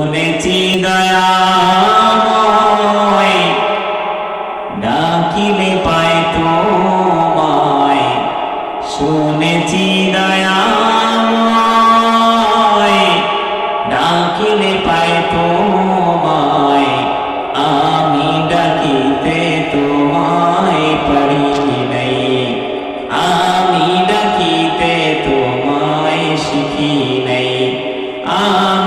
শুনেছি দয়াময় ডাকিলে পায় তোমায়, শুনেছি দয়াময়। ডাকিলে পায় তোমায়, আমি ডাকিতে তোমায় পারি নাই। আমি ডাকিতে তোমায় শিখি নাই। আমি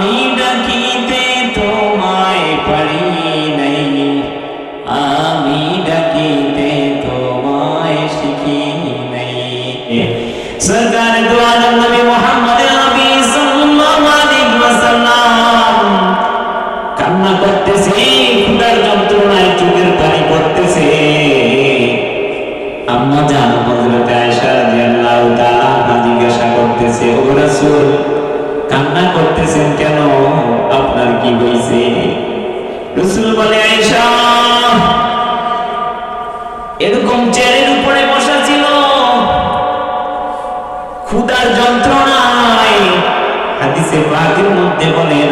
হাদিসে পাকের মধ্যে বলেন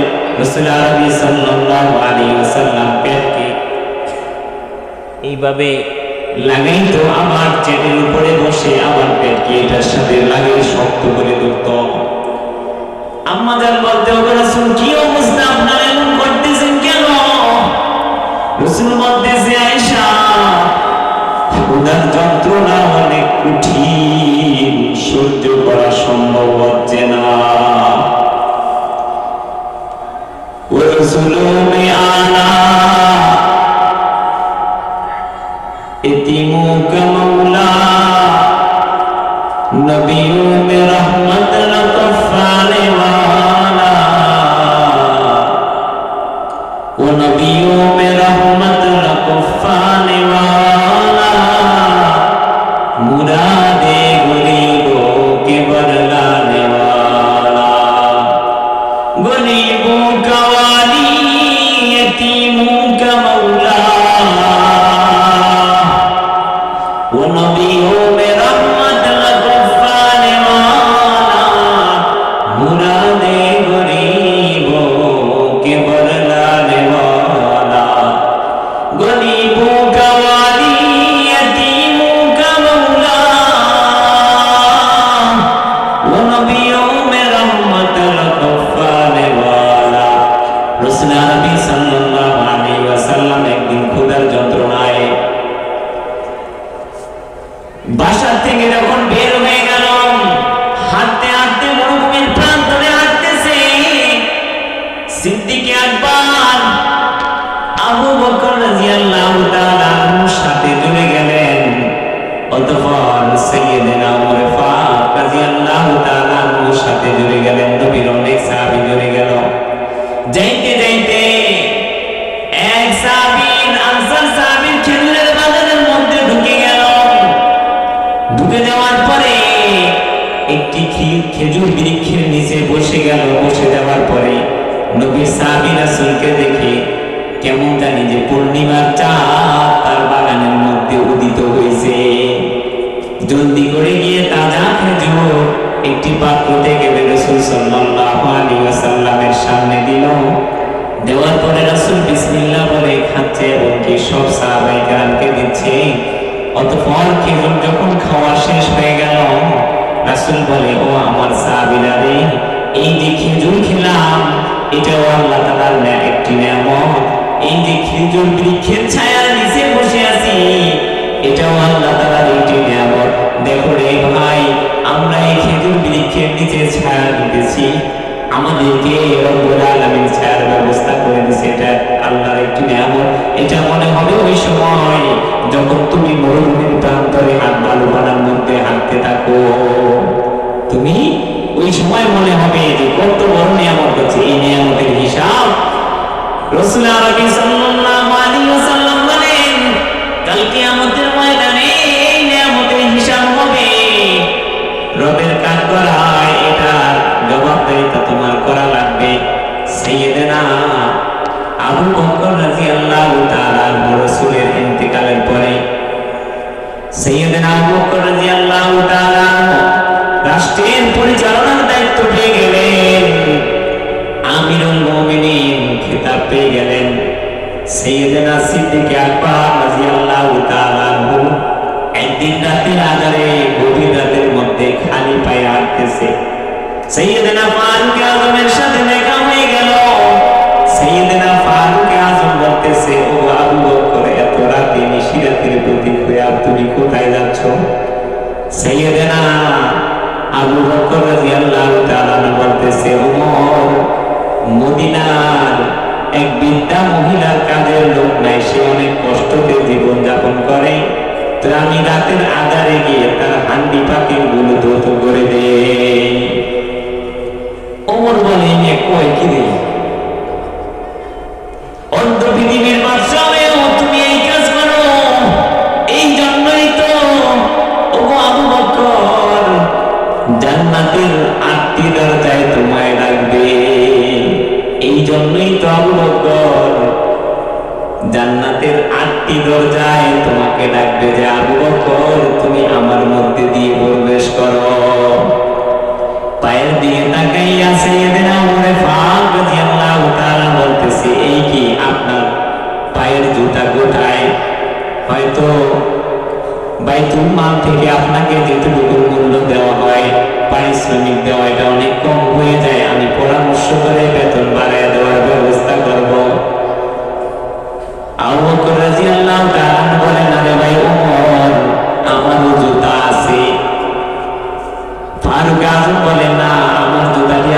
সাল্লাল্লাহু আলাইহি ওয়াসাল্লাম পেটকে এইভাবে লাগাইতো আমার চেনের উপরে বসে আমার পেটকে এটার সাথে লাগিয়ে শক্ত করে হবে, রাসূল, কি অবস্থা? আপনারা এমন করতেছেন কেন? আয়েশা যন্ত্রণা অনেক কঠিন, সহ্য করা সম্ভব হচ্ছে না। السلوم أنا اتموك مولا نبي برحمة لطف علي وعلا ونبي খেজুর বৃক্ষের নিচে বসে গেল, বসে যাওয়ার পরে নবী সাহাবি রাসুলকে দেখে কেমন জানি যে পূর্ণিমার চাঁদ তার বাগানের এটাও আল্লাহ তাআলার নে- একটি নিয়ামত। এই যে খেজুর বৃক্ষের ছায়ার নিচে বসে আছি, এটাও আল্লাহ তাআলার একটি নিয়ামত। দেখো রে ভাই, আমরা এই খেজুর বৃক্ষের নিচে ছায়া দিতেছি। আমাদেরকে রব্বুল ছায়ার ব্যবস্থা করে দিয়েছে, এটা আল্লাহর একটি নিয়ামত। এটা মনে হবে ওই সময় যখন তুমি মরুভূমির প্রান্তরে হাত বালু মধ্যে হাঁটতে থাকো। তুমি ওই সময় মনে হবে যে কত বড় নিয়ামত হচ্ছে এই নিয়ামতের হিসাব। রসুল আরবি সাল্লাল্লাহু তোমার করা লাগবে। তাআলা রাষ্ট্রের পরিচালনার দায়িত্ব পেয়ে গেলেন। আমিরুল মুমিনিন সৈয়দনা সিদ্দিক আকবর রাদিয়াল্লাহু তাআলা আনহু একদিন গভীর রাতের মধ্যে খালি পায়ে ফারুক আজমের সাথে দেখা হয়ে গেল। সৈয়দনা ফারুক আজম বলতেছে, ও আবু বকর, এত রাতে নিশিরাতের প্রতীক হয়ে তুমি কোথায় যাচ্ছ? সৈয়দনা আবু বকর রাদিয়াল্লাহু তাআলা বলতেছে, ওমর, মদিনার এক বৃদ্ধা মহিলার কাজের লোক নাই, সে অনেক কষ্টতে জীবন যাপন করে। তো আমি রাতের আধারে গিয়ে তার হান্ডি পাতিলগুলো দ্রুত করে দে ওমর বলে কয় কি রে জন্যই তো আবু বকর। জান্নাতের আটটি দরজায় তোমাকে ডাকবে যে, আবু বকর, তুমি আমার মধ্যে দিয়ে প্রবেশ করো। পায়ের দিকে তাকাইয়া সাইয়েদনা উমরে ফারুক রাদিয়াল্লাহু তাআলা বলতেছে, এই কি আপনার পায়ের জুতা কোথায় হয়তো বাইতুল মাল থেকে আপনাকে যেটুকু মূল্য দেওয়া হয় পারিশ্রমিক দেওয়া এটা অনেক কম হয়ে যায়। আমি পরামর্শ করে বেতন বাড়ায় দেওয়ার ব্যবস্থা করব। আমারও জুতা আছে। বলেন না, আমার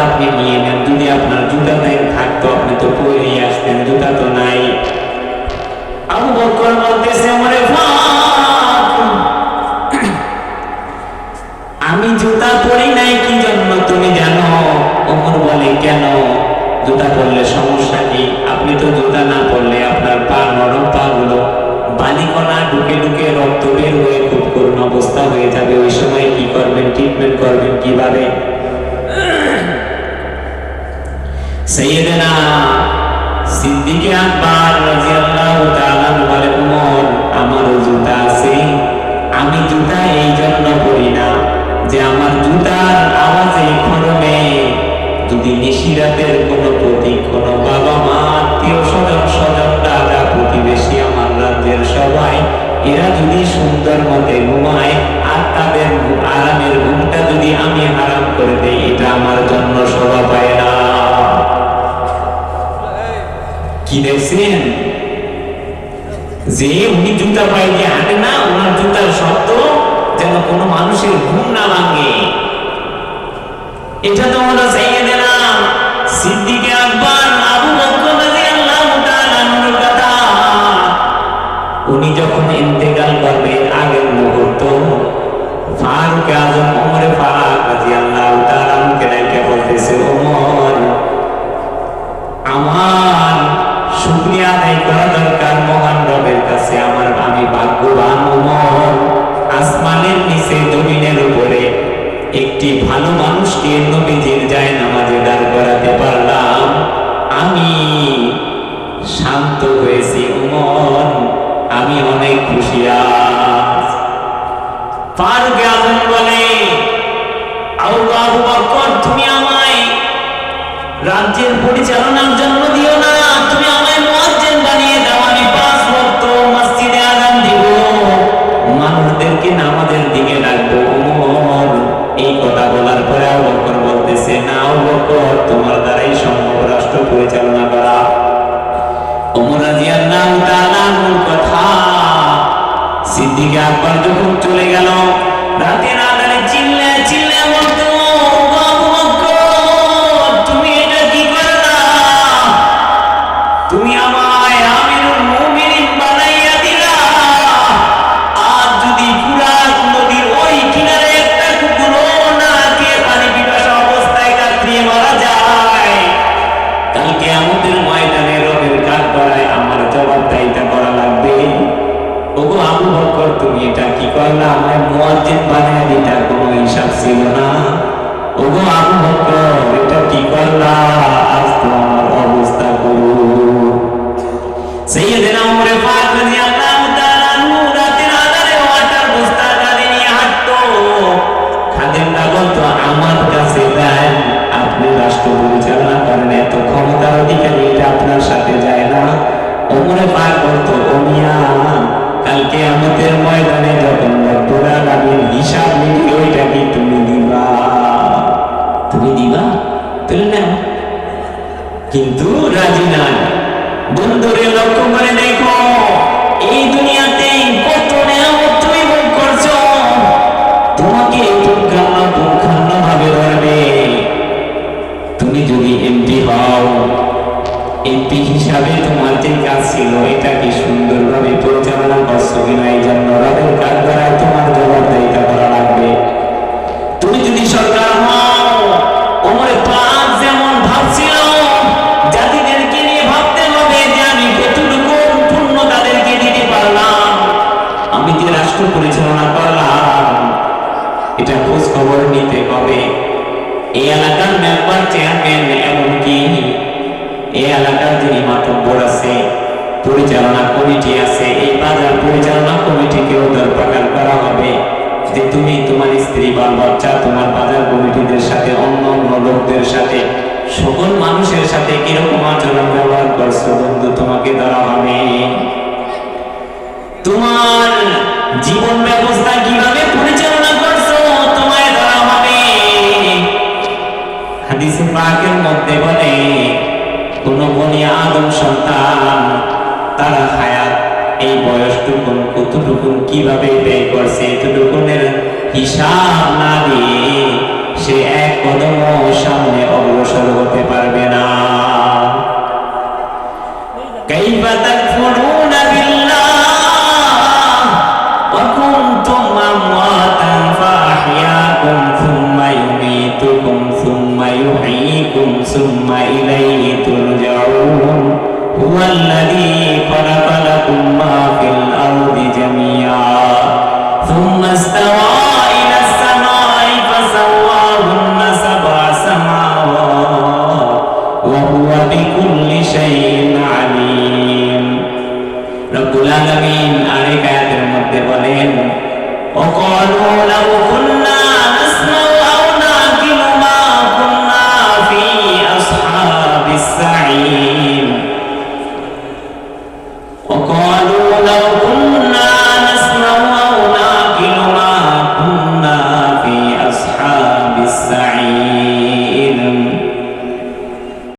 আপনি নিয়ে নেন? যদি আপনার নাই, থাকতো, আপনি তো জুতা তো নাই। আমারে ঢুকে ঢুকে রক্ত বের হয়ে খুব করুণ অবস্থা হয়ে যাবে। ওই সময় কি করবেন ট্রিটমেন্ট করবেন কীভাবে? সিদ্দিকে আমার জুতা আছে। আমি জুতা এই জন্য পরি না যে আমার জুতার আওয়াজে খরমে যদি নিশিরাতের কোনো প্রতীক, কোনো বাবা মা আত্মীয় স্বজন স্বজন দাদা প্রতিবেশী আমার এরা যদি সুন্দর মতে ঘুমায়, আর তাদের আরামের ঘুমটা যদি আমি হারাম করে দেই, এটা আমার জন্য শোভা পায় না। কি দেখছেন? যে উনি জুতা পায়ে দিয়ে হাঁটে না, ওনার জুতার শব্দ যেন কোনো মানুষের ঘুম না ভাঙে। এটা তো হলো সাইয়েদেনা একটি ভালো মানুষকে নবীজির যায় নামাজে দাঁড় করাতে পারলাম। আমি শান্ত হয়েছি উমন আমি অনেক খুশি আজ। বলে আমায় রাজ্যের পরিচালনার জন্য বকর তুমি এটা কি করলা আমার মুয়াজ্জিন বানায় দিতা কোনো হিসাব ছিল না। ওগো আবু বকর, এটা কি করলা? আজ তোমার অবস্থা করু সৈয়দনা উমরে ফারুক যিনি আছে, পরিচালনা কমিটি আছে, এই বাজার পরিচালনা কমিটিকেও দরপাকার করা হবে। যে তুমি তোমার স্ত্রী বা বাচ্চা তোমার বাজার কমিটিদের সাথে, অন্য অন্য লোকদের সাথে, সকল মানুষের সাথে কীরকম আচরণ ব্যবহার করছ বন্ধু, তোমাকে ধরা হবে। তোমার জীবন ব্যবস্থা কীভাবে পরিচালনা করছ, তোমায় ধরা হবে। হাদিসে পাকের মধ্যে বলে কোনো বনি আদম সন্তান, তারা হায়াত, এই বয়সটুকু কতটুকু কীভাবে ব্যয় করছে, এতটুকুনের হিসাব না দিয়ে সে এক কদম সামনে অগ্রসর হতে পারবে না। কেই কাইফা إليكم ثم إليه ترجعون هو الذي خلق لكم ما في الأرض جميعا ثم استوى إلى السماء فسواهن سبع سماوات وهو بكل شيء عليم رب العالمين عليك يا مدبرين وقالوا له